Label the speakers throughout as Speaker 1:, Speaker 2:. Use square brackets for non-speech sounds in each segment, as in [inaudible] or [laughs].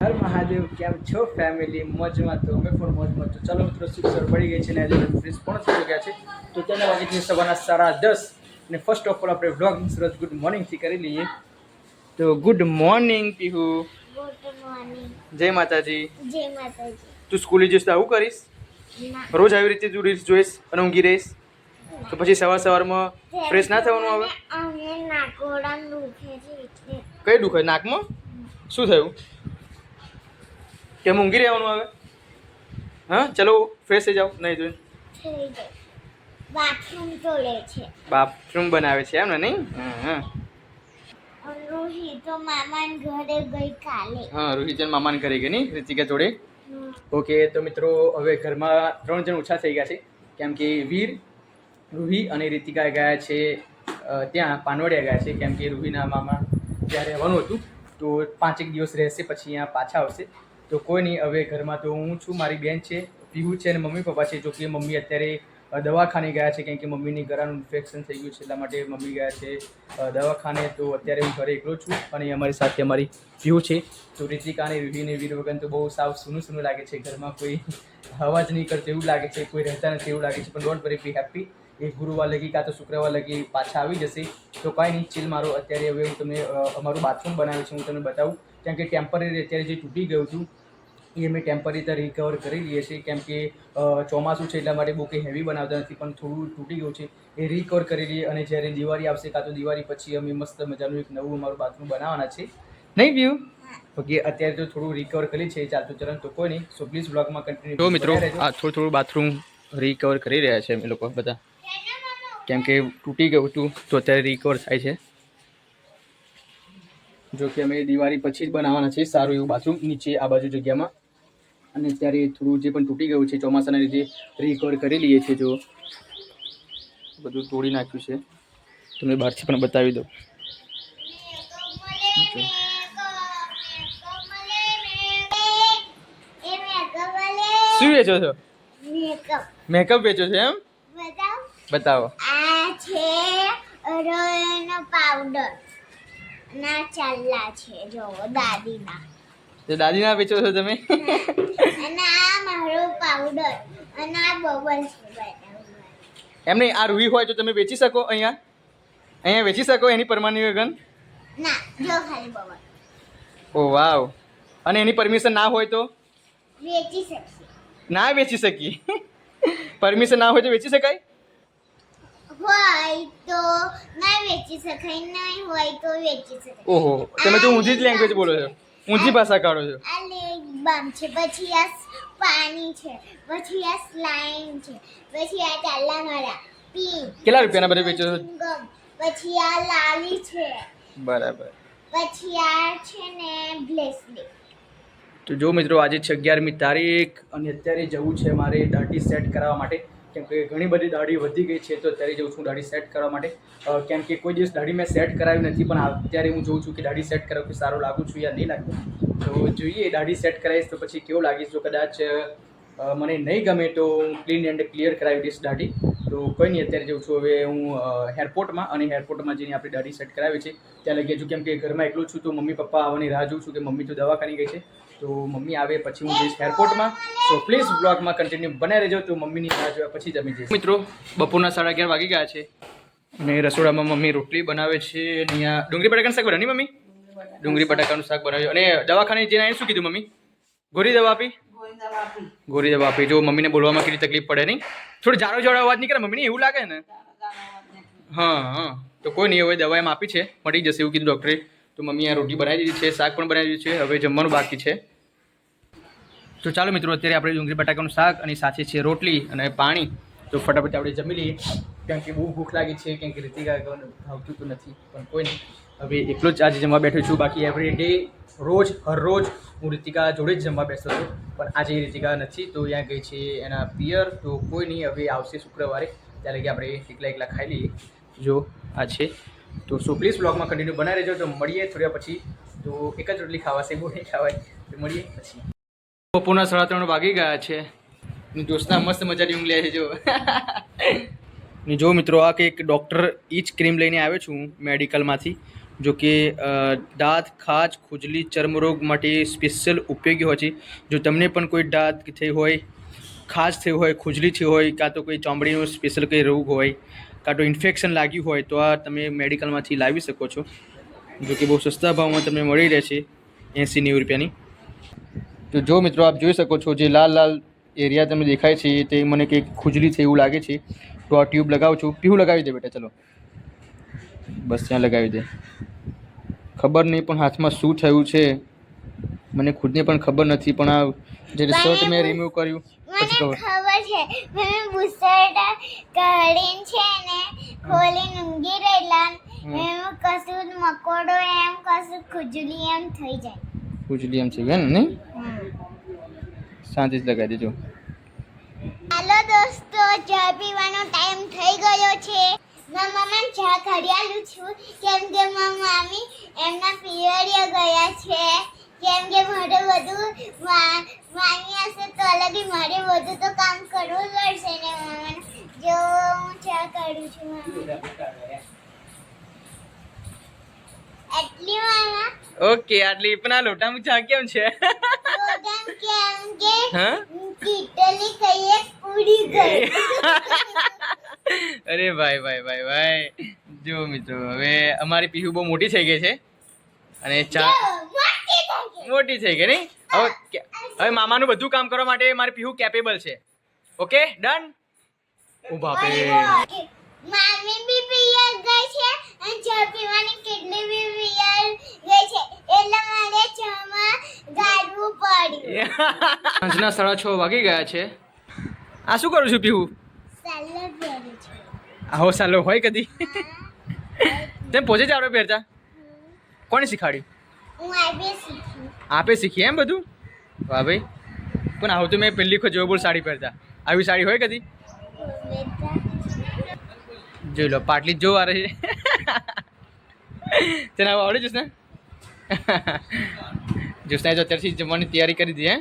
Speaker 1: હર મહાદેવ કેમ છો ફેમિલી મોજમાં તો અમે પણ મોજમાં તો. ચાલો મિત્રો સિક્સર પડી ગઈ છે ને ફ્રીજ પણ થઈ ગયા છે. તો તેના વાગે છે સવારના સાડા દસ. અને ફર્સ્ટ ઓફ ઓલ આપણે વ્લોગ શરૂઆત ગુડ મોર્નિંગથી કરી લઈએ. તો ગુડ મોર્નિંગ પીહુ. જય માતાજી.
Speaker 2: જય માતાજી.
Speaker 1: તું સ્કૂલે જઈશ તો આવું કરીશ? રોજ આવી રીતે તું રીલ્સ જોઈશ અને ઊંઘી રહીશ? તો પછી સવાર સવારમાં ફ્રેશ ના થવાનું હવે
Speaker 2: એટલે.
Speaker 1: કઈ દુખે નાકમાં? શું થયું? કેમ ઊંઘી રહેવાનું આવે? હા ચલો ફ્રેશ થઈ જાઓ. નહીં જોઈને
Speaker 2: બાથરૂમ તોડે છે.
Speaker 1: બાથરૂમ બનાવે છે એમ ને નહીં? હા,
Speaker 2: રોહી તો મામાના ઘરે ગઈ કાલે.
Speaker 1: હા રોહિતજન મામાને ઘરે ગઈ નહીં? રિતિકા જોડે? ઓકે તો મિત્રો હવે ઘરમાં ત્રણ જણ ઓછા થઈ ગયા છે. કેમ કે વીર રૂહી અને રીતિકા ગયા છે ત્યાં પાનવડિયા ગયા છે. કેમ કે રૂહીના મામા ત્યાં રહેવાનું હતું. તો પાંચેક દિવસ રહેશે પછી અહીંયા પાછા આવશે. તો કોઈ નહીં, હવે ઘરમાં તો હું છું, મારી બેન છે પીવું છે અને મમ્મી પપ્પા છે. જો કે મમ્મી અત્યારે દવાખાને ગયા છે કેમ કે મમ્મીની ગળાનું ઇન્ફેક્શન થઈ ગયું છે, એટલા માટે મમ્મી ગયા છે દવાખાને. તો અત્યારે હું ઘરે એકલો છું અને અમારી સાથે અમારી પીહુ છે. તો રીતિકા અને રૂહીને વીર વગન તો બહુ સાવ સૂનું સૂનું લાગે છે ઘરમાં. કોઈ હવા જ નહીં કરતું એવું લાગે છે, કોઈ રહેતા નથી એવું લાગે છે, પણ ડોન્ટ વરી બી હેપી એ ગુરુવાર લગી કાં તો શુક્રવાર લગી પાછા આવી જશે. તો કાંઈ નહીં ચીલ મારો. અત્યારે હવે હું તમને અમારું બાથરૂમ બનાવ્યું છે, હું તમને બતાવું. કેમ કે ટેમ્પરરી અત્યારે જે તૂટી ગયું હતું એ અમે ટેમ્પરરી રીતે રિકવર કરી લઈએ છીએ. કેમ કે ચોમાસું છે એટલા માટે બહુ કંઈ હેવી બનાવતા નથી પણ થોડું તૂટી ગયું છે એ રિકવર કરી લઈએ અને જ્યારે દિવાળી આવશે કાં તો દિવાળી પછી અમે મસ્ત મજાનું એક નવું અમારું બાથરૂમ બનાવવાના છે. નહીં વ્યૂ ઓકે અત્યારે તો થોડું રિકવર કરી છે ચાલતું ચરણ તો કોઈ નહીં. સો પ્લીઝ બ્લોગમાં કન્ટિન્યુ મિત્રો આ થોડું થોડું બાથરૂમ રિકવર કરી રહ્યા છે અમે લોકો બધા. કેમ કે તૂટી ગયું હતું તો અત્યારે રિકવર થાય છે. જો કે અમે દિવાળી પછી જ બનાવવાના છે સારું એવું બાથરૂમ નીચે આ બાજુ જગ્યામાં. અને અત્યારે થોડું જે પણ તૂટી ગયું છે ચોમાસાના લીધે રિકવર કરી લઈએ છીએ જો. બધું તોડી નાખ્યું છે. તમને બહારથી પણ બતાવી દઉં શું વેચો છો?
Speaker 2: મેકઅપ
Speaker 1: વેચો છો એમ?
Speaker 2: બતાવો. આ છે રોયનો પાવડર ના ચાલ્લા છે જો દાદીના.
Speaker 1: તો દાદીના વેચો છો તમે? [laughs]
Speaker 2: પાવડર અને આ બબલ છે
Speaker 1: એમ નહીં આ રૂહી હોય તો તમે વેચી શકો અહીંયા? અહીંયા વેચી શકો એની પરમાની વગન
Speaker 2: ના જો ખાલી બબલ
Speaker 1: ઓ વાવ. અને એની પરમિશન ના હોય તો?
Speaker 2: વેચી શકશે
Speaker 1: ના વેચી શકીએ. પરમિશન ના હોય તો વેચી શકાય?
Speaker 2: હોય તો ના વેચી શકાય નહીં હોય તો વેચી શકાય.
Speaker 1: ઓહો તમે તો ઊંધી જ લેંગ્વેજ બોલો છો. ઊંધી ભાષા કાઢો છો.
Speaker 2: આ લેક બામ છે પછી આ પાણી છે પછી આ સ્લાઇમ છે પછી આ ચાલા મારા પી
Speaker 1: કેટલા રૂપિયાના બધા વેચો છો?
Speaker 2: પછી આ લાલી છે.
Speaker 1: બરાબર.
Speaker 2: પછી આ છે ને બ્લેસલેટ
Speaker 1: તો જો મિત્રો આજે છે અગિયારમી તારીખ અને અત્યારે જવું છે મારે દાઢી સેટ કરાવવા માટે. કેમ કે ઘણી બધી દાઢી વધી ગઈ છે, તો અત્યારે જઉં છું દાઢી સેટ કરવા માટે. કેમ કે કોઈ દિવસ દાઢી મેં સેટ કરાવી નથી, પણ અત્યારે હું જોઉં છું કે દાઢી સેટ કરાવું કે સારું લાગુ છું યા નહીં લાગતું તો જોઈએ, દાઢી સેટ કરાવીશ તો પછી કેવું લાગીશ? જો કદાચ મને નહીં ગમે તો હું ક્લીન એન્ડ ક્લિયર કરાવી દઈશ દાઢી. તો કોઈ નહીં, અત્યારે જઉં છું. હવે હું એરપોર્ટમાં અને એરપોર્ટમાં જઈને આપણી દાઢી સેટ કરાવી છે, ત્યાં લગી છું કેમ કે ઘરમાં એકલું છું, તો મમ્મી પપ્પા આવવાની રાહ જોઉં છું કે મમ્મી તો દવાખાને ગઈ છે. તો મમ્મી આવે પછી હું જઈશ એરપોર્ટમાં તો પ્લીઝ બ્લોગમાં કન્ટિન્યુ બનાવી રહેજો. તો મમ્મીની રાહ જોયા પછી જ અમે મિત્રો, બપોરના સાડા અગિયાર વાગી ગયા છે. અને રસોડામાં મમ્મી રોટલી બનાવે છે અને અહીંયા ડુંગળી બટાકાનું શાક બનાવી મમ્મી? ડુંગળી બટાકાનું શાક બનાવ્યું. અને દવાખાને જઈને આવીને શું કીધું મમ્મી? ગોરી દવા આપી? ગોરી દવા આપી. જો મમ્મીને બોલવામાં કેટલી તકલીફ પડે નહીં. થોડી જાડો જાડો અવાજ નીકળે મમ્મીને, એવું લાગે ને? હા હા. તો કોઈ નહીં, હવે દવા એમ આપી છે. મળી જશે એવું કીધું ડૉક્ટરે તો મમ્મી આ રોટી બનાવી દીધી છે, શાક પણ બનાવી દીધું છે. હવે જમવાનું બાકી છે. તો ચાલો મિત્રો, અત્યારે આપણે ડુંગળી બટાકાનું શાક અને સાથે છે રોટલી અને પાણી. તો ફટાફટ આપણે જમી લઈએ. કારણ કે બહુ ભૂખ લાગી છે કેમ કે રીતિકા ભાવતું તો નથી, પણ કોઈ નહીં. હવે એકલો જ આજે જમવા બેઠો છું. બાકી એવરી ડે રોજ હરરોજ હું રીતિકા જોડે જ જમવા બેસતો હતો. પણ આજે રીતિકા નથી, તો ત્યાં ગઈ છે એના પિયર. તો કોઈ નહીં, હવે આવશે શુક્રવારે. ત્યારે કે આપણે એકલા એકલા ખાઈ લઈએ. જો, આ છે. તો સો પ્લીઝ બ્લોગમાં કન્ટિન્યુ બનાવી રહેજો. તો મળીએ થોડા પછી. તો એક જ રોટલી ખાવાશે બહુ નહીં ખાવાય. તો મળીએ પછી. બપોરના સાડા ત્રણ વાગી ગયા છે. જોશના મસ્ત મજાની ઊંઘ લે છે જો. ને જો મિત્રો આ કંઈક ડૉક્ટર ઈ જ ક્રીમ લઈને આવ્યો છું મેડિકલમાંથી જો કે દાંત ખાજ ખુજલી ચર્મરોગ માટે સ્પેશિયલ ઉપયોગી હોય છે. જો તમને પણ કોઈ દાંત થઈ હોય ખાજ થઈ હોય ખુજલી થઈ હોય કાં તો કોઈ ચામડીનો સ્પેશિયલ કંઈ રોગ હોય કાં તો ઇન્ફેક્શન લાગ્યું હોય તો આ તમે મેડિકલમાંથી લાવી શકો છો. જો કે બહુ સસ્તા ભાવમાં તમને મળી રહે છે એંસી નેવું રૂપિયાની. તો જો મિત્રો આપ જોઈ શકો છો જે લાલ લાલ એરિયા તમને દેખાય છે તે મને કંઈક ખુજલી છે એવું લાગે છે. તો આ ટ્યુબ લગાવું છું. પીવું લગાવી દે બેટા ચલો. બસ ત્યાં લગાવી દે. ખબર નહીં પણ હાથમાં શું થયું છે. મને ખુદને પણ ખબર નથી પણ આ જે શર્ટ મેં રિમૂવ કર્યું પછી
Speaker 2: મને
Speaker 1: ખબર
Speaker 2: છે. મેં બુસરટા કાઢીને છે ને ખોલીને ઊંઘી રહેલા. એમ કશું મકોડો એમ કશું ખુજલી એમ થઈ જાય.
Speaker 1: ખુજલી એમ છે કે નહીં? શાંતિથી લગાવી દેજો.
Speaker 2: હાલો દોસ્તો ચા પીવાનો ટાઈમ થઈ ગયો છે. મારા મમ્માને ચા કર્યાલું છું. કેમ કે મમ્મી મામી એમના પિરિયડે ગયા છે. કેમ કે મારે બધું માની હશે તો અલગ મારે બધું તો કામ કરવું જ પડશે ને મામાને જો હું ચા કરું છું એટલી
Speaker 1: ઓકે આટલી પણ આ લોટામાં ચા કેમ છે? હા? [laughs] અરે ભાઈ ભાઈ ભાઈ ભાઈ. જો મિત્રો હવે અમારી પીહુ બહુ મોટી થઈ ગઈ છે. અને ચા મોટી થઈ ગઈ. નહીં? હવે હવે મામાનું બધું કામ કરવા માટે મારી પીહુ કેપેબલ છે. ઓકે ડન ઓ બાપે
Speaker 2: મામી બી પીએ ગઈ છે અને ચા પીવાની કેટલી બી પિયર ગઈ છે એટલે મારે ચામાં ગાડવું પડ્યું
Speaker 1: સાંજના સાડા છ વાગી ગયા છે. આ શું કરું છું
Speaker 2: પીવું
Speaker 1: આવો સાલો હોય કદી? તેમ પોતે જ આવડે પહેરતા? કોણે શીખાડ્યું? આપે શીખી. એમ બધું? વાહ ભાઈ. પણ આવું તો મેં પહેલી વખત જોયો બોલ સાડી પહેરતા. આવી સાડી હોય કદી? જોઈ લો પાટલી જ આ રહી. [laughs] તને આવું આવડે જશે જ્યોત્સનાએ તો અત્યારથી જમવાની તૈયારી કરી દીધી હે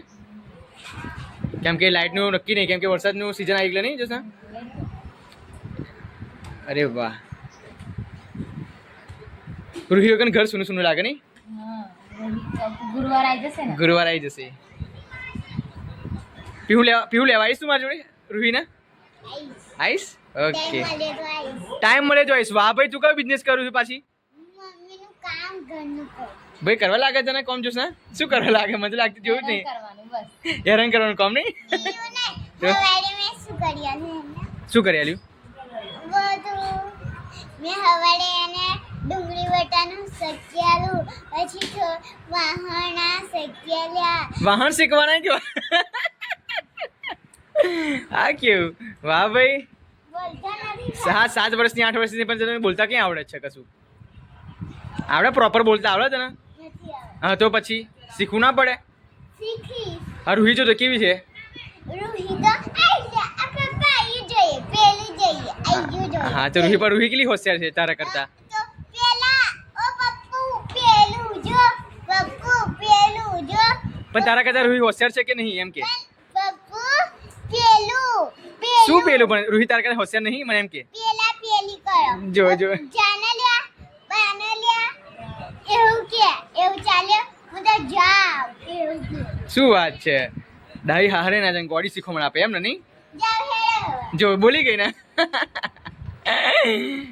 Speaker 1: કેમ કે લાઇટનું નક્કી નહીં કેમ કે વરસાદનું સિઝન આવી ગયું નહીં જ્યોત્સના અરે વાહ. રૂહી વગર ઘર સુનું સુનું લાગે નહીં?
Speaker 3: ગુરુવાર આવી જશે
Speaker 1: ગુરુવાર આવી જશે. પીવું લેવા પીવું લેવા આવીશ તું મારી જોડે રૂહીને? આવીશ? ઓકે.
Speaker 2: ટાઈમ મળે તો
Speaker 1: આવીશ. વાહ ભાઈ તું કયો બિઝનેસ કરું છું પાછી?
Speaker 2: મમ્મીનું કામ ઘરનું
Speaker 1: ભાઈ કરવા લાગે તને કોમ જોશ ને શું કરવા લાગે? મને લાગતી જોયું જ નહીં. હેરાન કરવાનું કોમ નહીં?
Speaker 2: શું
Speaker 1: કરી આલ્યું?
Speaker 2: મેં હવારે એને ડુંગળી વટાનું શક્યાલું પછી વાહણા શક્યાલ્યા
Speaker 1: વાહન શીખવાના કે હા કેવું? વાહ ભાઈ. સાત સાત વર્ષની આઠ વર્ષની પણ તને બોલતા ક્યાં આવડે છે કશું? આવડે પ્રોપર બોલતા આવડે તને. હા તો પછી શીખવું ના પડે?
Speaker 2: શીખીશ.
Speaker 1: હા રૂહી જો તો કેવી છે?
Speaker 2: રૂહી તો આઈ જા આ પપ્પા આઈ જોઈએ. પેલી જઈએ. આઈ ગયું જોઈએ.
Speaker 1: હા તો રૂહી પર રૂહી કેટલી હોશિયાર છે તારા કરતા?
Speaker 2: તો પેલા ઓ પપ્પુ પેલું જો. પપ્પુ પેલું જો.
Speaker 1: પણ તારા કરતા રૂહી હોશિયાર છે કે નહીં એમ કે?
Speaker 2: પપ્પુ પેલું પેલું
Speaker 1: શું પેલું. પણ રૂહી તારા કરતા હોશિયાર નહીં? મને એમ કે.
Speaker 2: પેલા પેલી કરો.
Speaker 1: જો, જો.
Speaker 2: એવું કે એવું ચાલે? હું તો જાવ એવું
Speaker 1: શું વાત છે? ડાઈ હારે ના જન ગોડી શીખવા આપે એમ ને નહીં? જો બોલી ગઈ ને.